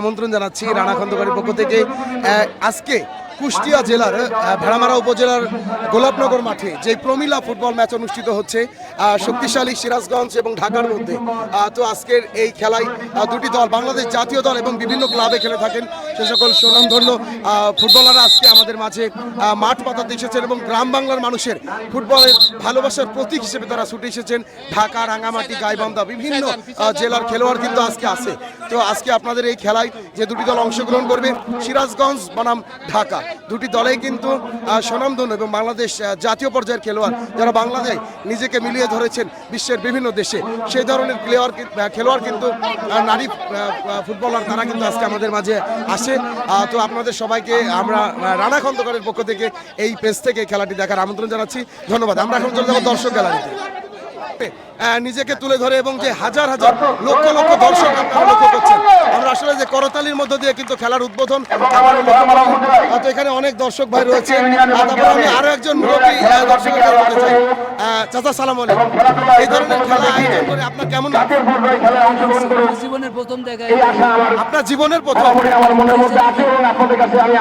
আমন্ত্রণ জানাচ্ছি রানা খন্দকারের পক্ষ থেকে। আজকে কুষ্টিয়া জেলার ভেড়ামারা উপজেলার গোলাপনগর মাঠে যে প্রমিলা ফুটবল ম্যাচ অনুষ্ঠিত হচ্ছে শক্তিশালী সিরাজগঞ্জ এবং ঢাকার মধ্যে। তো আজকের এই খেলায় দুটি দল, বাংলাদেশ জাতীয় দল এবং বিভিন্ন ক্লাবে খেলে থাকেন। সে সকল সুনামধন্য ফুটবলাররা আজকে আমাদের মাঝে মাঠ পাতাতে এসেছেন এবং গ্রাম বাংলার মানুষের ফুটবলের ভালোবাসার প্রতীক হিসেবে তারা ছুটে এসেছেন। ঢাকা রাঙামাটি গাইবান্ধা বিভিন্ন জেলার খেলোয়াড় কিন্তু আজকে আছে। তো আজকে আপনাদের এই খেলায় যে দুটি দল অংশগ্রহণ করবে সিরাজগঞ্জ বনাম ঢাকা। দুটি দলেই কিন্তু আহ, স্বনামধন্য এবং বাংলাদেশ জাতীয় পর্যায়ের খেলোয়াড় যারা বাংলাদেশ নিজেকে মিলিয়ে ধরেছেন বিশ্বের বিভিন্ন দেশে। সেই ধরনের প্লেয়ার খেলোয়াড় কিন্তু নারী ফুটবলার তারা কিন্তু আজকে আমাদের মাঝে আসে আহ, তো আপনাদের সবাইকে আমরা রানা খন্দকারের পক্ষ থেকে এই পেজ থেকে খেলাটি দেখার আমন্ত্রণ জানাচ্ছি। ধন্যবাদ। আমরা এখন চলে যাব দর্শক গ্যালারিতে। নিজেকে তুলে ধরে এবং যে হাজার হাজার লক্ষ লক্ষ দর্শক আপনারা লক্ষ্য করছেন আমরা আসলে যে করতালির মধ্য দিয়ে কিন্তু খেলার উদ্বোধন এখানে অনেক দর্শক ভাই রয়েছে। আর একজন মুরব্বী দর্শকের চাচা সালাম আলাইকুম এই ধরনের খেলা আয়োজন করে আপনার কেমন? জীবনের প্রথম আপনার জীবনের প্রথম আমার মনের মধ্যে আছে এবং আপনাদের কাছে আমি